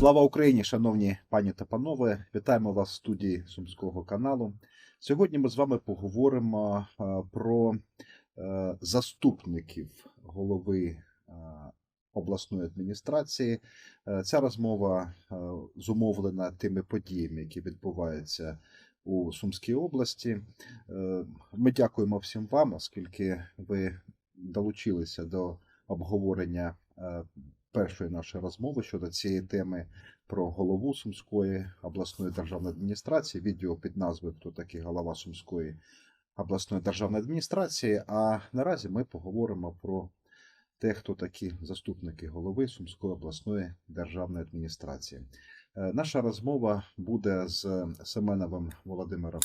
Слава Україні, шановні пані та панове! Вітаємо вас в студії Сумського каналу. Сьогодні ми з вами поговоримо е, про е, заступників голови е, обласної адміністрації. Ця розмова зумовлена тими подіями, які відбуваються у Сумській області. Ми дякуємо всім вам, оскільки ви долучилися до обговорення першої нашої розмови щодо цієї теми про голову Сумської обласної державної адміністрації. Відео під назвою Хто такий голова Сумської обласної державної адміністрації. А наразі ми поговоримо про те, хто такі заступники голови Сумської обласної державної адміністрації. Е, Наша розмова буде з Семеновим Володимиром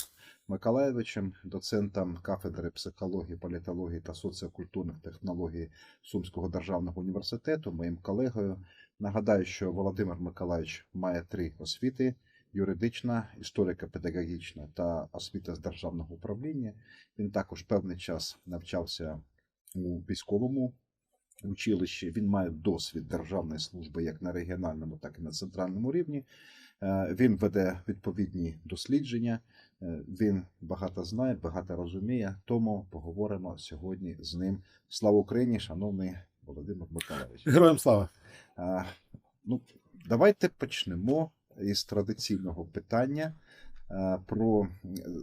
Миколаєвичем, доцентом кафедри психології, політології та соціокультурних технологій Сумського державного університету, моїм колегою. Нагадаю, що Володимир Миколаївич має три освіти: юридична, історико-педагогічна та освіта з державного управління. Він також певний час навчався у військовому училищі. Він має досвід державної служби як на регіональному, так і на центральному рівні. Е, Він веде відповідні дослідження. Е, Він багато знає, багато розуміє. Тому поговоримо сьогодні з ним. Слава Україні, шановний Володимир Миколаївич. Героям слава. Ну, давайте почнемо із традиційного питання про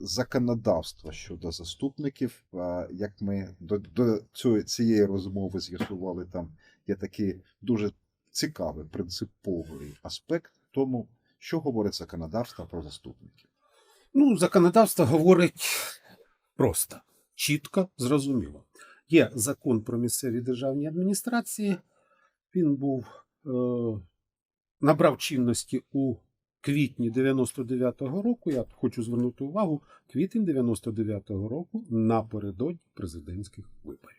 законодавство щодо заступників. Як ми до, до цієї розмови з'ясували, там є такий дуже цікавий принциповий аспект тому, що говорить законодавство про заступників. Ну, законодавство говорить просто, чітко, зрозуміло. Є закон про місцеві державні адміністрації. Він був е, набрав чинності у квітні 99-го року. Я хочу звернути увагу, квітень 99-го року напередодні президентських виборів.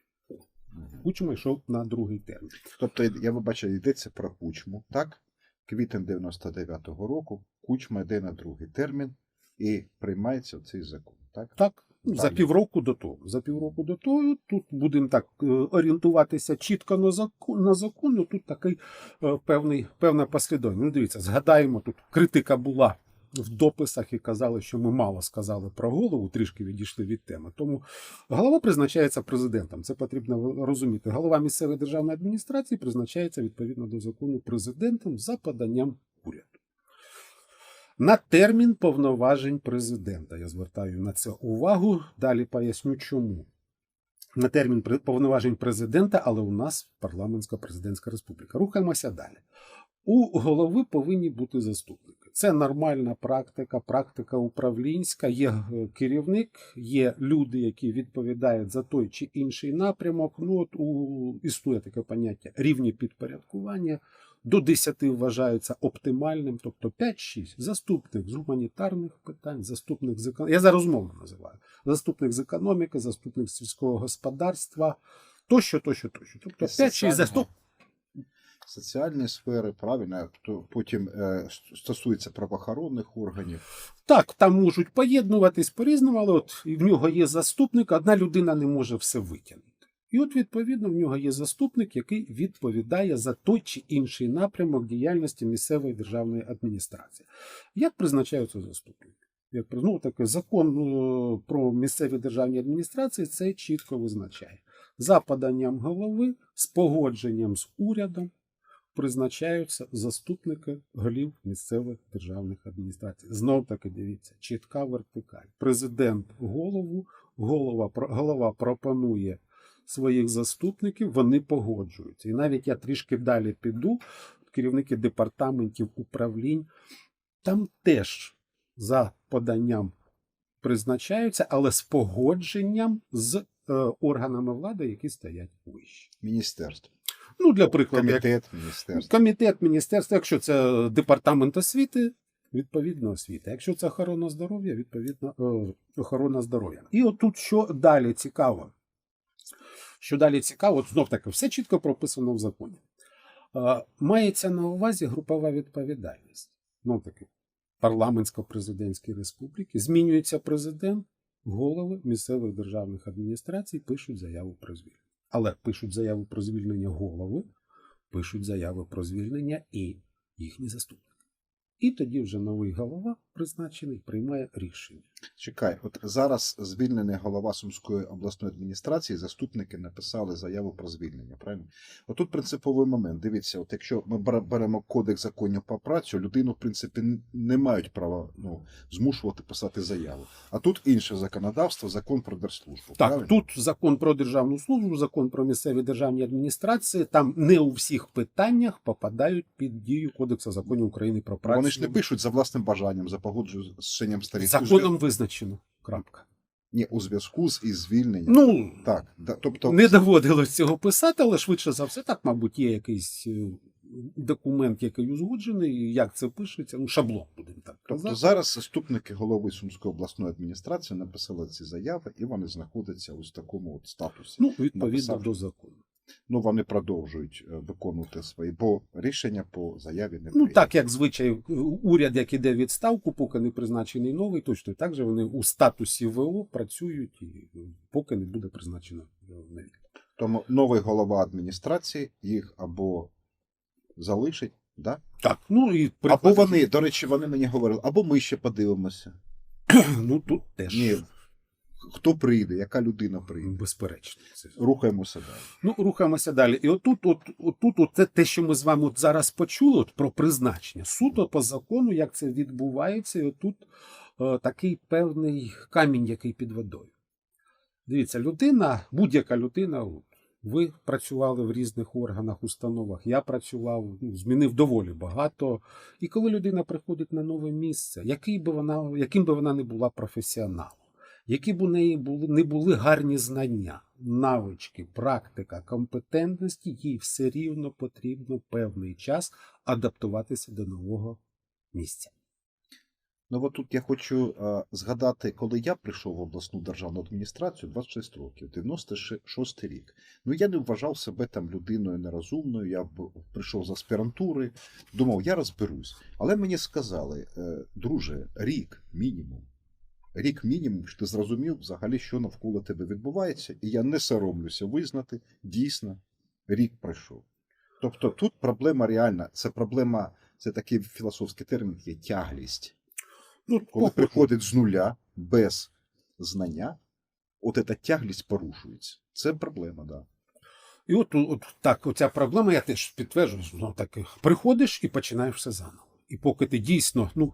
Кучма йшов на другий термін. Тобто, я вибачаю, йдеться про кучму, так? Квітень 99-го року, кучма йде на другий термін і приймається цей закон, так? Так, за півроку до того. За півроку до того тут будемо так е, орієнтуватися чітко на закон. На закон ну, тут такий е, певний, певна послідовність. Ну, дивіться, згадаємо, тут критика була в дописах і казали, що ми мало сказали про голову, трішки відійшли від теми. Тому голова призначається президентом. Це потрібно розуміти. Голова місцевої державної адміністрації призначається відповідно до закону президентом за поданням уряду. На термін повноважень президента. Я звертаю на це увагу. Далі поясню, чому. На термін повноважень президента, але у нас парламентська президентська республіка. Рухаємося далі. У голови повинні бути заступники. Це нормальна практика, практика управлінська. Є е, керівник, є люди, які відповідають за той чи інший напрямок. Ну, от у існує таке поняття рівні підпорядкування до 10 вважаються оптимальним, тобто 5-6. Заступник з гуманітарних питань, заступник з економіки. Я зараз умовно називаю. Заступник з економіки, заступник з сільського господарства, тощо, тощо, тощо. Тобто 5-6 Соціального. заступ. Соціальні сфери, правильно, то потім е, стосується правоохоронних органів. Так, там можуть поєднуватись по-різному, але от в нього є заступник, одна людина не може все витягнути. І от, відповідно, в нього є заступник, який відповідає за той чи інший напрямок діяльності місцевої державної адміністрації. Як призначаються заступники? Як ну, таке закон е, про місцеві державні адміністрації це чітко визначає. За поданням голови, з погодженням з урядом призначаються заступники голів місцевих державних адміністрацій. Знов таки дивіться, чітка вертикаль. Президент голову, голова, голова пропонує своїх заступників, вони погоджуються. І навіть я трішки далі піду, керівники департаментів управлінь, там теж за поданням призначаються, але з погодженням з е, органами влади, які стоять вище. Міністерство, Ну, для прикладу, комітет, міністерство. Комітет міністерства, якщо це департамент освіти, відповідно освіта. Якщо це охорона здоров'я, відповідно е, охорона здоров'я. І отут що далі цікаво. Що далі цікаво, от знов таки, все чітко прописано в законі. Мається на увазі групова відповідальність. Знов таки, парламентсько-президентській республіки. Змінюється президент, голови місцевих державних адміністрацій пишуть заяву про звільнення. Але пишуть заяву про звільнення голови, пишуть заяви про звільнення і їхній заступник. І тоді вже новий голова, призначений, приймає рішення. Чекай, от зараз звільнений голова Сумської обласної адміністрації, заступники написали заяву про звільнення. Правильно? Отут принциповий момент. Дивіться, от якщо ми беремо кодекс законів про працю, людину, в принципі, не мають права ну, змушувати писати заяву. А тут інше законодавство, закон про держслужбу. Так, правильно? тут закон про державну службу, закон про місцеві державні адміністрації, там не у всіх питаннях попадають під дію Кодексу законів України про працю. Вони ж не пишуть за власним бажанням, за погодженням сторін. У Законом визначено. Крапка. Ні, у зв'язку з із звільненням. Ну, Так, да, тобто не доводилось цього писати, але швидше за все, так, мабуть, є якийсь е, документ, який узгоджений, як це пишеться, ну, шаблон, будемо так Тобто казати. зараз заступники голови Сумської обласної адміністрації написали ці заяви, і вони знаходяться в такому от статусі. Ну, відповідно написав. до закону. Ну вони продовжують е, виконувати свої, бо рішення по заяві не Ну, так як звичай, уряд, як іде відставку, поки не призначений новий, точно так же вони у статусі ВО працюють, і е, поки не буде призначено е, новий. Тому новий голова адміністрації їх або залишить, да? Так, ну і або вони, до речі, вони мені говорили, або ми ще подивимося. ну тут теж Ні, хто прийде, яка людина прийде. безперечно. Рухаємося далі. Ну, рухаємося далі. І отут, от, отут, от це те, що ми з вами от зараз почули, от про призначення. Суто по закону, як це відбувається, і отут е, такий певний камінь, який під водою. Дивіться, людина, будь-яка людина, ви працювали в різних органах, установах, я працював, ну, змінив доволі багато. І коли людина приходить на нове місце, який би вона, яким би вона не була професіоналом, які б у неї були, не були гарні знання, навички, практика, компетентності, їй все рівно потрібно певний час адаптуватися до нового місця. Ну от тут я хочу е, згадати, коли я прийшов в обласну державну адміністрацію 26 років, 96 рік. Ну я не вважав себе там людиною нерозумною. Я б прийшов з аспірантури, думав, я розберусь. Але мені сказали, е, друже, рік мінімум. Рік мінімум, що ти зрозумів взагалі, що навколо тебе відбувається, і я не соромлюся визнати, дійсно, рік пройшов. Тобто тут проблема реальна, це проблема, це такий філософський термін, є тяглість. Ну, Коли поки- приходить з нуля без знання, от ця тяглість порушується. Це проблема, да. І от, от так, оця проблема, я теж підтверджую, ну, так, приходиш і починаєш все заново. І поки ти дійсно, ну,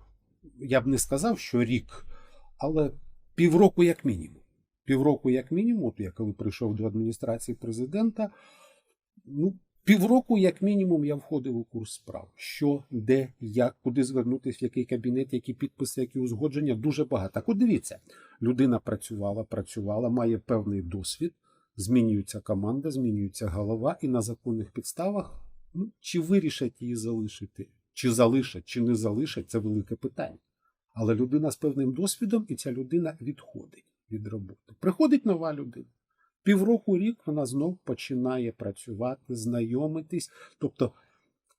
я б не сказав, що рік, але півроку як мінімум. Півроку як мінімум, от я коли прийшов до адміністрації президента, ну, півроку як мінімум я входив у курс справ. Що, де, як, куди звернутися, в який кабінет, які підписи, які узгодження, дуже багато. Так от дивіться, людина працювала, працювала, має певний досвід, змінюється команда, змінюється голова, і на законних підставах ну, чи вирішать її залишити, чи залишать, чи не залишать, це велике питання. Але людина з певним досвідом, і ця людина відходить від роботи. Приходить нова людина. Півроку рік вона знов починає працювати, знайомитись. Тобто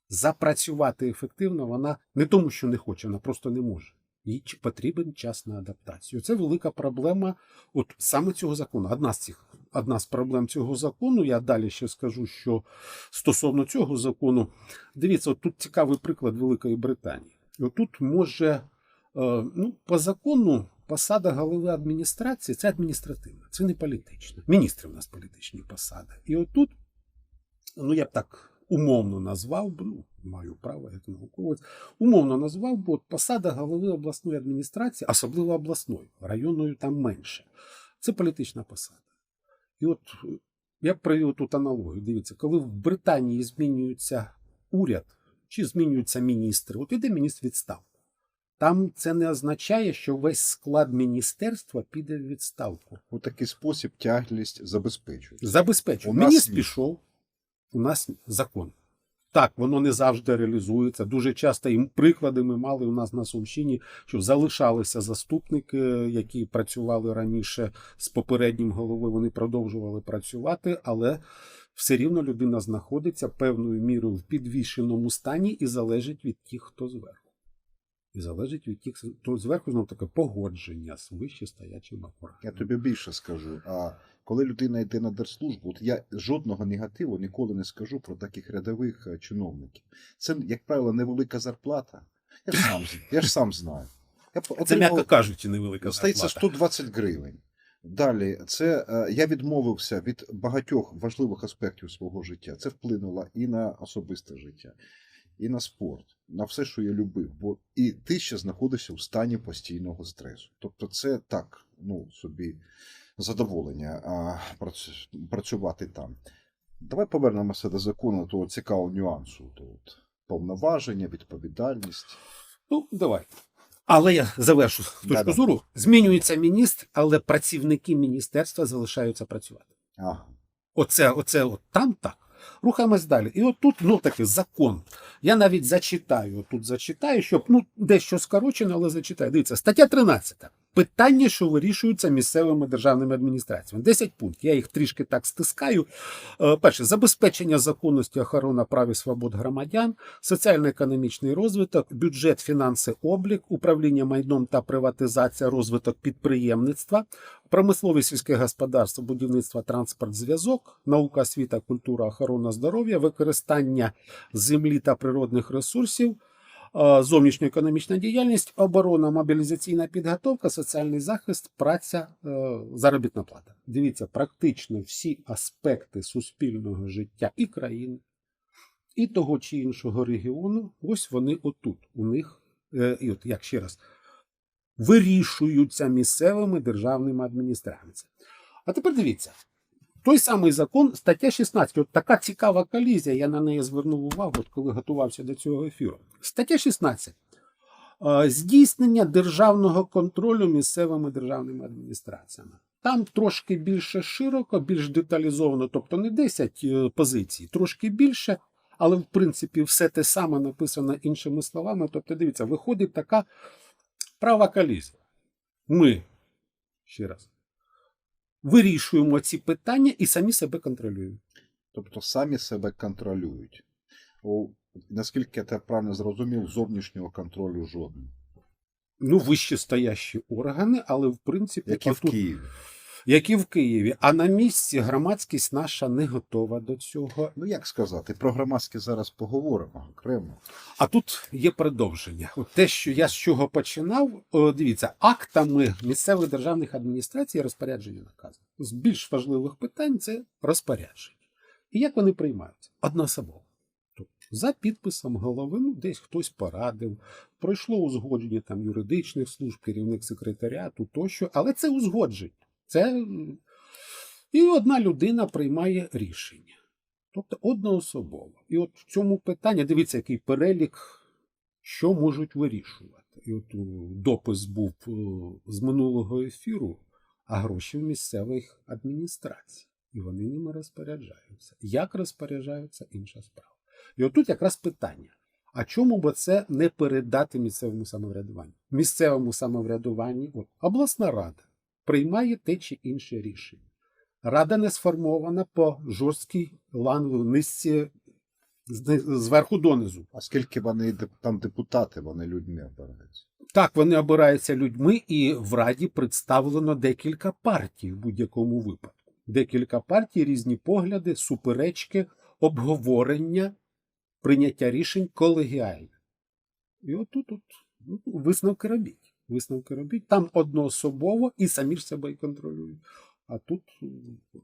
запрацювати ефективно вона не тому, що не хоче, вона просто не може. Їй потрібен час на адаптацію. Це велика проблема от саме цього закону. Одна з цих одна з проблем цього закону. Я далі ще скажу, що стосовно цього закону, дивіться, от тут цікавий приклад Великої Британії. Отут може, ну, по закону, посада голови адміністрації це адміністративна, це не політична. Міністри в нас політичні посади. І отут, ну я б так умовно назвав, би, ну, маю право як науковець, умовно назвав, бо от посада голови обласної адміністрації, особливо обласної, районною там менше. Це політична посада. І от е, я б привів тут аналогію. Дивіться, коли в Британії змінюється уряд чи змінюються міністри, от іде міністр в відставку. Там це не означає, що весь склад міністерства піде в відставку. У такий спосіб тяглість. Забезпечує. Нас Міністр пішов, у нас закон. Так, воно не завжди реалізується. Дуже часто і приклади ми мали у нас на Сумщині, що залишалися заступники, які працювали раніше з попереднім головою, вони продовжували працювати, але все рівно людина знаходиться певною мірою в підвішеному стані і залежить від тих, хто зверху. І залежить від тих, хто зверху, знову таке погодження з вище стоячим апаратом. Я тобі більше скажу. А Коли людина йде на держслужбу, от я жодного негативу ніколи не скажу про таких рядових е, чиновників. Це, як правило, невелика зарплата. Я ж сам, я ж сам знаю. Я Це, отримав- м'яко кажучи, невелика Стається зарплата. 120 гривень. Далі, це е, я відмовився від багатьох важливих аспектів свого життя. Це вплинуло і на особисте життя, і на спорт, на все, що я любив. Бо і ти ще знаходишся в стані постійного стресу. Тобто, це так, ну собі задоволення а, працювати там. Давай повернемося до закону того цікавого нюансу. То от, повноваження, відповідальність. Ну, давай. Але я завершу точку Да-да. зору. Змінюється міністр, але працівники міністерства залишаються працювати. Ага. Оце, оце от там так. Рухаємось далі. І от тут, ну таки, закон. Я навіть зачитаю, тут зачитаю, щоб ну, дещо скорочено, але зачитаю. Дивіться, стаття 13. Питання, що вирішуються місцевими державними адміністраціями. 10 пунктів. Я їх трішки так стискаю. Е, Перше, забезпечення законності охорона прав і свобод громадян, соціально-економічний розвиток, бюджет, фінанси, облік, управління майном та приватизація, розвиток підприємництва, промислове сільське господарство, будівництво, транспорт, зв'язок, наука, освіта, культура, охорона здоров'я, використання землі та природних ресурсів, зовнішньоекономічна діяльність, оборона, мобілізаційна підготовка, соціальний захист, праця, е, заробітна плата. Дивіться, практично всі аспекти суспільного життя і країни, і того чи іншого регіону, ось вони отут. У них, е, і от як ще раз, вирішуються місцевими державними адміністраціями. А тепер дивіться. Той самий закон, стаття 16, от така цікава колізія, я на неї звернув увагу, коли готувався до цього ефіру. Стаття 16. Е, Здійснення державного контролю місцевими державними адміністраціями. Там трошки більше широко, більш деталізовано, тобто не 10 е, позицій, трошки більше, але в принципі все те саме написано іншими словами. Тобто, дивіться, виходить така права колізія. Ми, ще раз, вирішуємо ці питання і самі себе контролюємо. Тобто самі себе контролюють. О, наскільки я те правильно зрозумів, зовнішнього контролю жодного. Ну, вище стоящі органи, але в принципі, Які в Києві. Як і в Києві. А на місці громадськість наша не готова до цього. Ну як сказати, про громадське зараз поговоримо окремо. А тут є продовження. От те, що я з чого починав, о, дивіться, актами місцевих державних адміністрацій розпорядження наказу. З більш важливих питань це розпорядження. І як вони приймаються? Одноособово. Тобто, за підписом голови, ну, десь хтось порадив, пройшло узгодження там юридичних служб, керівник секретаріату тощо, але це узгодження. Це... І одна людина приймає рішення. Тобто одноособово. І от в цьому питанні, дивіться, який перелік, що можуть вирішувати. І от допис був з минулого ефіру, а гроші в місцевих адміністрацій. І вони ними розпоряджаються. Як розпоряджаються, інша справа. І отут якраз питання: а чому б це не передати місцевому самоврядуванню? Місцевому самоврядуванні, от, обласна рада приймає те чи інше рішення. Рада не сформована по жорсткій лановій низці зверху донизу. А скільки вони там депутати, вони людьми обираються. Так, вони обираються людьми, і в Раді представлено декілька партій в будь-якому випадку. Декілька партій, різні погляди, суперечки, обговорення, прийняття рішень колегіальне. І отут от, ну, висновки робіть. Висновки робіть. Там одноособово і самі ж себе і контролюють. А тут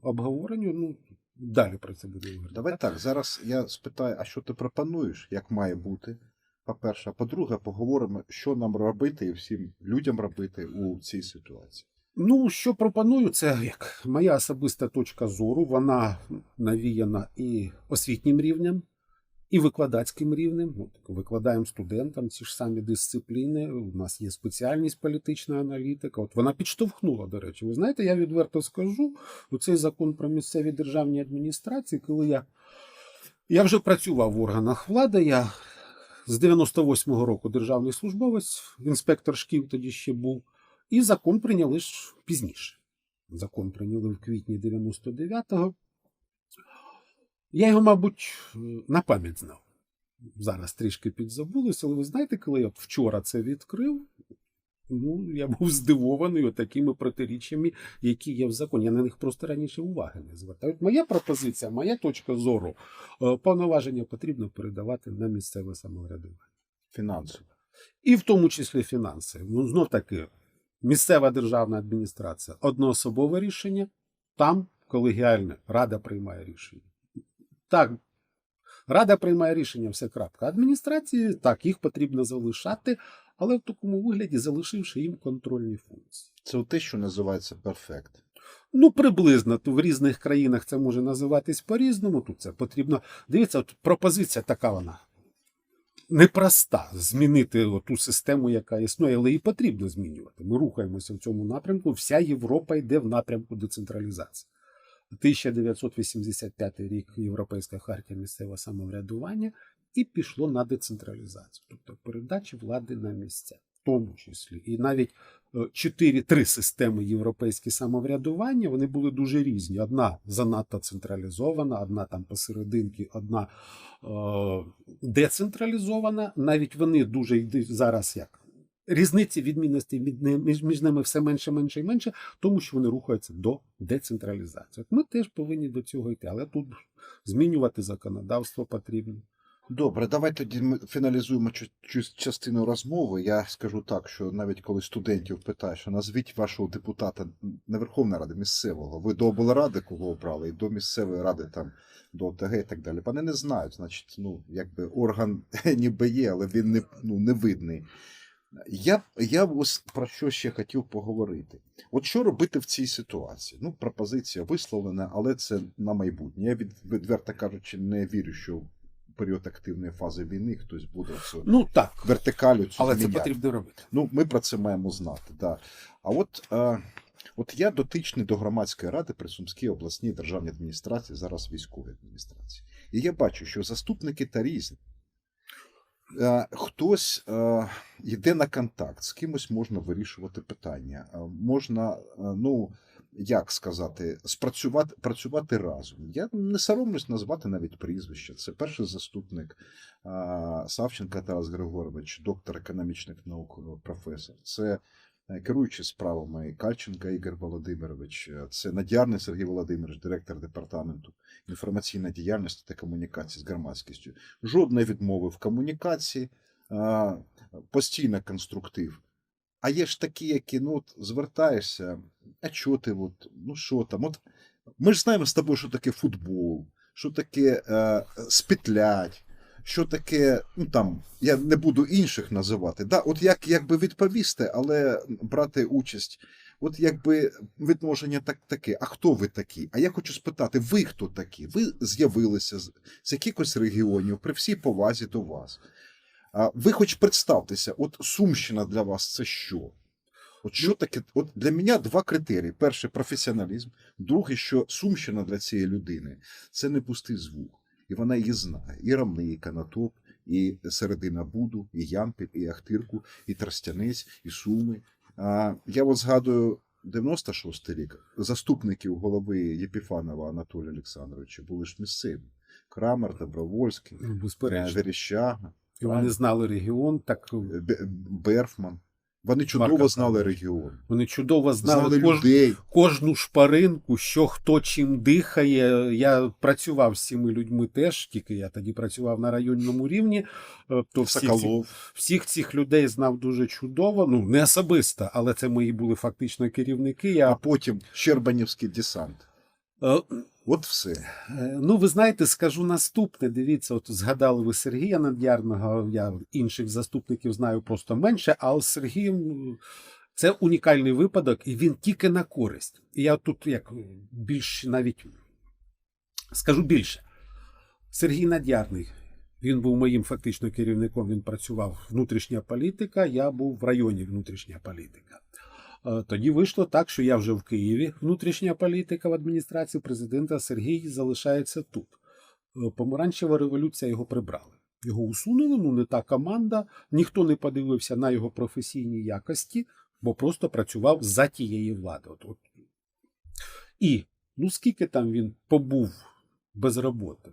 обговорення, ну, далі про це буде говорити. Давай так, зараз я спитаю, а що ти пропонуєш, як має бути? По-перше, а по-друге, поговоримо, що нам робити і всім людям робити у цій ситуації. Ну, що пропоную, це як моя особиста точка зору. Вона навіяна і освітнім рівнем, і викладацьким рівнем. Ну, так, викладаємо студентам ці ж самі дисципліни. У нас є спеціальність політична аналітика. От вона підштовхнула, до речі. Ви знаєте, я відверто скажу, у цей закон про місцеві державні адміністрації, коли я, я вже працював в органах влади, я з 98-го року державний службовець, інспектор шкіл тоді ще був. І закон прийняли ж пізніше. Закон прийняли в квітні 99-го. Я його, мабуть, на пам'ять знав. Зараз трішки підзабулося, але ви знаєте, коли я вчора це відкрив, Ну, я був здивований такими протиріччями, які є в законі. Я на них просто раніше уваги не звертав. От Моя пропозиція, моя точка зору, е, повноваження потрібно передавати на місцеве самоврядування. Фінансово. І в тому числі фінанси. Ну, знов таки, місцева державна адміністрація одноособове рішення, там колегіальна рада приймає рішення. Так, рада приймає рішення, все крапка. Адміністрації так, їх потрібно залишати, але в такому вигляді залишивши їм контрольні функції. Це те, що називається перфект. Ну, приблизно в різних країнах це може називатись по-різному. Тут це потрібно. Дивіться, от пропозиція така вона. Непроста змінити ту систему, яка існує, але її потрібно змінювати. Ми рухаємося в цьому напрямку. Вся Європа йде в напрямку децентралізації. 1985 рік Європейська хартія місцевого самоврядування і пішло на децентралізацію, тобто передачі влади на місця, в тому числі. І навіть е, чотири-три системи європейське самоврядування вони були дуже різні. Одна занадто централізована, одна там посерединки, одна е, децентралізована. Навіть вони дуже йдуть зараз як. Різниці відмінності від між, між ними все менше, менше і менше, тому що вони рухаються до децентралізації. От ми теж повинні до цього йти, але тут змінювати законодавство потрібно. Добре, давай тоді ми фіналізуємо частину розмови. Я скажу так, що навіть коли студентів питають, що назвіть вашого депутата не Верховної Ради, місцевого. Ви до облради кого обрали, і до місцевої ради, там, до ОТГ і так далі. Вони не знають, значить, ну, якби орган ніби є, але він не, ну, не видний. Я, я ось про що ще хотів поговорити. От що робити в цій ситуації? Ну, пропозиція висловлена, але це на майбутнє. Я від, відверто кажучи, не вірю, що в період активної фази війни хтось буде цю Ну так, вертикалю цю але це потрібно робити. Ну, ми про це маємо знати. Да. А от, е, от я дотичний до громадської ради при Сумській обласній державній адміністрації, зараз військовій адміністрації. І я бачу, що заступники та різні. Е, Хтось е, йде на контакт, з кимось можна вирішувати питання. Е, Можна, ну як сказати, спрацювати працювати разом. Я не соромлюсь назвати навіть прізвище. Це перший заступник Савченка Тарас Григорович, доктор економічних наук, професор. Це керуючий справами Кальченка Ігор Володимирович, е, це Надярний Сергій Володимирович, директор департаменту інформаційної діяльності та комунікації з громадськістю. Жодної відмови в комунікації, постійно конструктив. А є ж такі, які ну, от, звертаєшся, а чого ти, от, ну що там? От, ми ж знаємо з тобою, що таке футбол, що таке е, спітлять, що таке, ну там, я не буду інших називати. Да, от як, якби відповісти, але брати участь. От якби відношення так таке. А хто ви такі? А я хочу спитати, ви хто такі? Ви з'явилися з, з якихось регіонів при всій повазі до вас. А ви хоч представтеся, от Сумщина для вас це що? От що таке? От для мене два критерії: перший професіоналізм, другий, що Сумщина для цієї людини це не пустий звук. І вона її знає. І Рамни, і Канатоп, і Середина Буду, і Ямпіль, і Ахтирку, і Тростянець, і Суми. А, я от згадую 96-й рік. Заступників голови Єпіфанова Анатолія Олександровича були ж місцеві. Крамер, Добровольський, Ну. Верещага, І вони знали регіон, так Берфман. Вони чудово Марка знали регіон, вони чудово знали, знали кож, людей. кожну шпаринку, що хто чим дихає. Я працював з цими людьми теж, тільки я тоді працював на районному рівні. е, То всіх, всіх цих людей знав дуже чудово. Ну не особисто, але це мої були фактично керівники. А потім Щербанівський десант. От все. Е, Ну, ви знаєте, скажу наступне. Дивіться, от згадали ви Сергія Надярного, я інших заступників знаю просто менше, а з Сергієм це унікальний випадок, і він тільки на користь. І я тут як більш навіть скажу більше. Сергій Надярний. Він був моїм фактично керівником, він працював внутрішня політика, я був в районі внутрішня політика. Е, Тоді вийшло так, що я вже в Києві, внутрішня політика в адміністрації президента Сергій залишається тут. Е, Помаранчева революція його прибрали. Його усунули, ну не та команда, ніхто не подивився на його професійні якості, бо просто працював за. От, от. І ну скільки там він побув без роботи?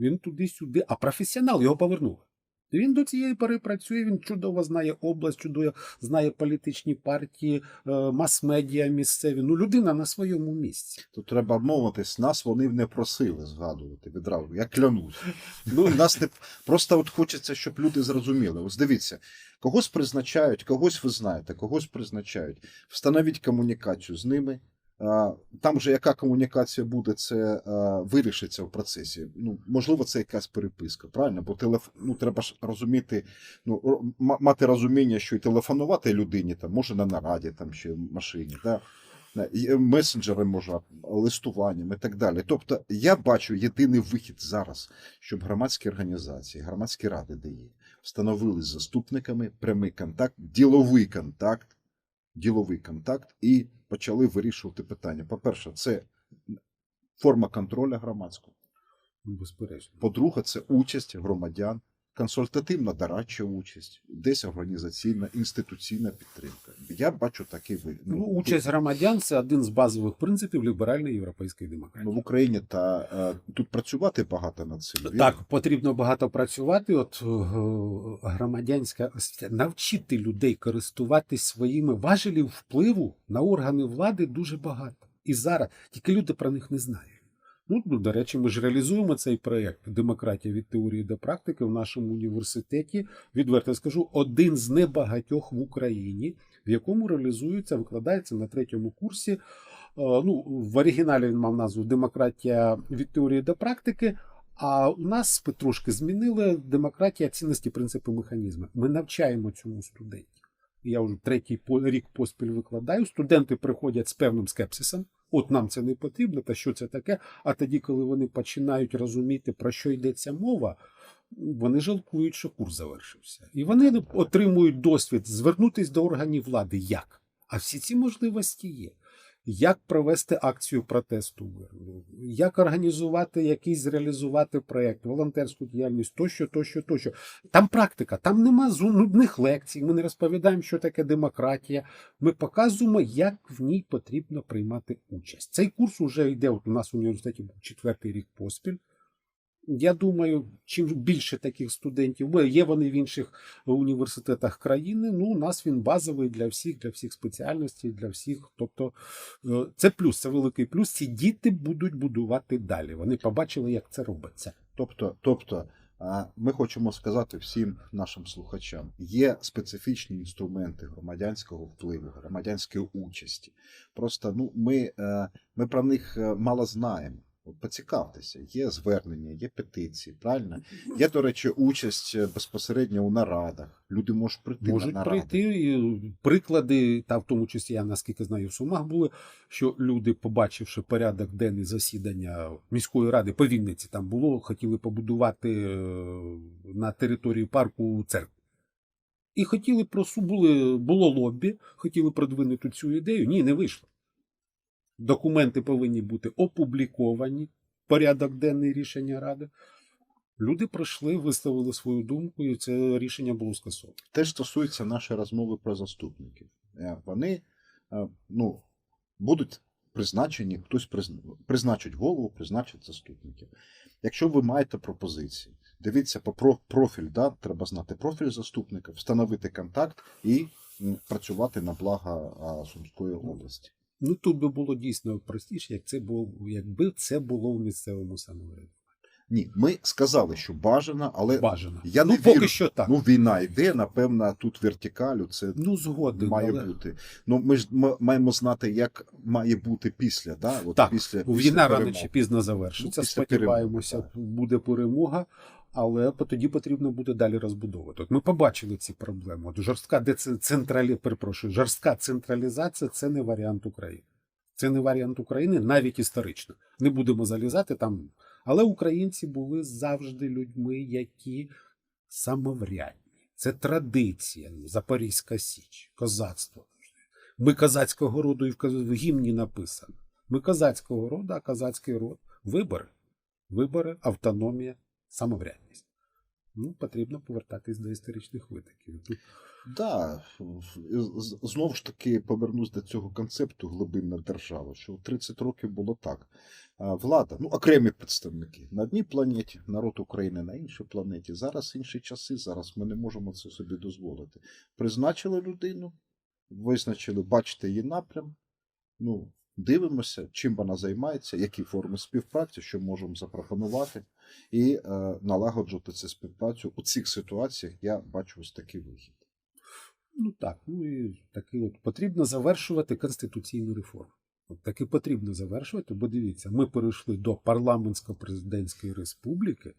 Він туди-сюди, а професіонал його повернули. Він до цієї пори працює, він чудово знає область, чудово знає політичні партії, е, мас-медіа місцеві. Ну, людина на своєму місці. Тут треба мовитись, нас вони не просили згадувати відразу. Я клянусь. Ну, нас не просто от хочеться, щоб люди зрозуміли. Ось дивіться, когось призначають, когось ви знаєте, когось призначають. Встановіть комунікацію з ними. А, Там вже яка комунікація буде, це вирішиться в процесі. Ну, можливо, це якась переписка, правильно? Бо телеф... ну, треба ж розуміти, ну, мати розуміння, що і телефонувати людині там, може на нараді там, чи машині. Да? Е, Месенджери можна, листуванням і так далі. Тобто, я бачу єдиний вихід зараз, щоб громадські організації, громадські ради ДАІ встановили з заступниками прямий контакт, діловий контакт, діловий контакт і почали вирішувати питання. По-перше, це форма контролю громадського. Безперечно. По-друге, це участь громадян, консультативна дорадча участь, десь організаційна, інституційна підтримка. Я бачу такий ви- Ну, участь громадян це один з базових принципів ліберальної європейської демократії. ну, в Україні та е, тут працювати багато над цим. вірно? Так, потрібно багато працювати. От е, громадянська навчити людей користуватись своїми важелів впливу на органи влади дуже багато. І зараз тільки люди про них не знають. Ну, ну, до речі, ми ж реалізуємо цей проєкт Демократія від теорії до практики в нашому університеті. Відверто скажу, один з небагатьох в Україні, в якому реалізується, викладається на третьому курсі. е, Ну, в оригіналі він мав назву Демократія від теорії до практики. А у нас трошки змінили демократія, цінності, принципи, механізми. Ми навчаємо цьому студентів. Я вже третій рік поспіль викладаю. Студенти приходять з певним скепсисом. От нам це не потрібно, та що це таке. А тоді, коли вони починають розуміти, про що йдеться мова, вони жалкують, що курс завершився. І вони отримують досвід звернутися до органів влади. Як? А всі ці можливості є. Як провести акцію протесту як організувати якийсь зреалізувати проєкт, волонтерську діяльність, тощо, тощо, тощо. Там практика, там нема нудних лекцій. Ми не розповідаємо, що таке демократія. Ми показуємо, як в ній потрібно приймати участь. Цей курс уже йде. От у нас в університеті був четвертий рік поспіль. Я думаю, чим більше таких студентів, бо є вони в інших університетах країни. Ну, у нас він базовий для всіх, для всіх спеціальностей, для всіх. Тобто, е, це плюс, це великий плюс. Ці діти будуть будувати далі. Вони побачили, як це робиться. Тобто, тобто, ми хочемо сказати всім нашим слухачам: є специфічні інструменти громадянського впливу, громадянської участі. Просто ну, ми, е, ми про них е, мало знаємо. Поцікавтеся, є звернення, є петиції, правильно? Є, до речі, участь е, безпосередньо у нарадах. Люди можуть прийти Можуть на наради. прийти і приклади, та в тому числі я наскільки знаю, в Сумах були, що люди, побачивши порядок денний засідання міської ради по Вінниці, там було, хотіли побудувати е, на території парку церкву. І хотіли просу, були, було лобі, хотіли продвинути цю ідею. Ні, не вийшло. Документи повинні бути опубліковані, порядок денний рішення ради. Люди прийшли, висловили свою думку, і це рішення було скасовано. Теж стосується нашої розмови про заступників. Е, Вони е, ну, будуть призначені, хтось призна- призначить голову, призначить заступників. Якщо ви маєте пропозиції, дивіться по про- профіль, да? треба знати профіль заступника, встановити контакт і працювати на благо Сумської області. Ну тут би було дійсно простіше, як це було, якби це було в місцевому самоврядуванні. Ні, ми сказали, що бажано, але Бажано. я ну, не поки що так. ну, війна йде, напевно, тут вертикалю, це Ну, згоден. має але... бути. Ну, ми ж ми маємо знати, як має бути після. Да? От Так, після, Війна рано чи пізно завершиться. Ну, Сподіваємося, перемоги, буде перемога, але тоді потрібно буде далі розбудовувати. От ми побачили ці проблеми. От жорстка децентралі... перепрошую, жорстка централізація це не варіант України. Це не варіант України навіть історично. Не будемо залізати там. Але українці були завжди людьми, які самоврядні. Це традиція, ну, Запорізька Січ, козацтво. Ми козацького роду і в гімні написано. Ми козацького роду, а козацький род вибори. Вибори, автономія, самоврядність. Ну, потрібно повертатись до історичних витоків. Да, знову ж таки повернусь до цього концепту глибинна держава, що 30 років було так. Влада, ну окремі представники на одній планеті, народ України на іншій планеті. Зараз інші часи, зараз ми не можемо це собі дозволити. Призначили людину, визначили, бачите її напрям. Ну, дивимося, чим вона займається, які форми співпраці, що можемо запропонувати, і е, налагоджувати цю співпрацю у цих ситуаціях. Я бачу ось такий вихід. Ну так, ну і таки от потрібно завершувати конституційну реформу. От таки потрібно завершувати, бо дивіться, ми перейшли до парламентсько-президентської республіки,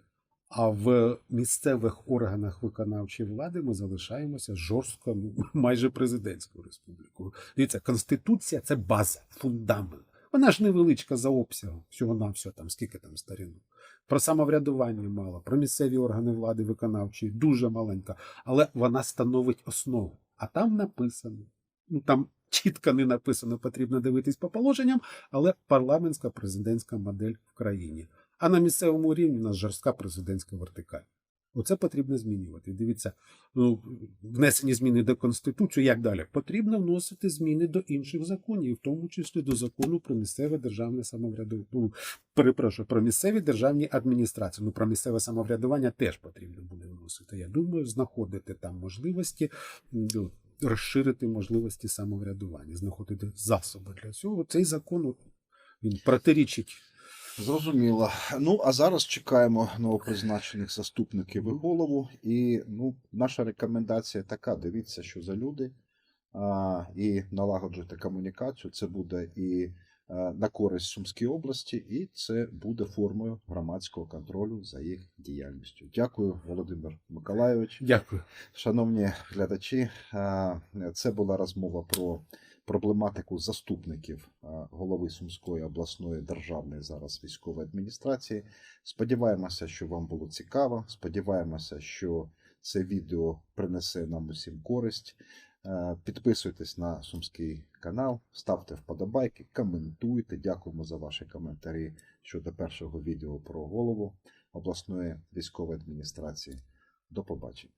а в місцевих органах виконавчої влади ми залишаємося жорстко, ну, майже президентською республікою. Дивіться, конституція це база, фундамент. Вона ж невеличка за обсягом, всього на все там, скільки там сторінок. Про самоврядування мало, про місцеві органи влади виконавчої дуже маленька, але вона становить основу. А там написано. Ну там чітко не написано, потрібно дивитись по положенням, але парламентська президентська модель в країні. А на місцевому рівні у нас жорстка президентська вертикаль. Оце потрібно змінювати. Дивіться, ну, внесені зміни до Конституції, як далі? Потрібно вносити зміни до інших законів, в тому числі до закону про місцеве державне самоврядування. Ну, перепрошую, про місцеві державні адміністрації. Ну, про місцеве самоврядування теж потрібно буде вносити. Я думаю, знаходити там можливості, ну, розширити можливості самоврядування, знаходити засоби для цього. Цей закон він протирічить. Зрозуміло. Ну а зараз чекаємо новопризначених заступників і голову. І ну, наша рекомендація така: дивіться, що за люди, а, і налагоджуйте комунікацію. Це буде і а, на користь Сумській області, і це буде формою громадського контролю за їх діяльністю. Дякую, Володимир Миколайович. Дякую. Шановні глядачі, а, це була розмова про проблематику заступників голови Сумської обласної державної зараз військової адміністрації. Сподіваємося, що вам було цікаво. Сподіваємося, що це відео принесе нам усім користь. Е, Підписуйтесь на Сумський канал, ставте вподобайки, коментуйте. Дякуємо за ваші коментарі щодо першого відео про голову обласної військової адміністрації. До побачення.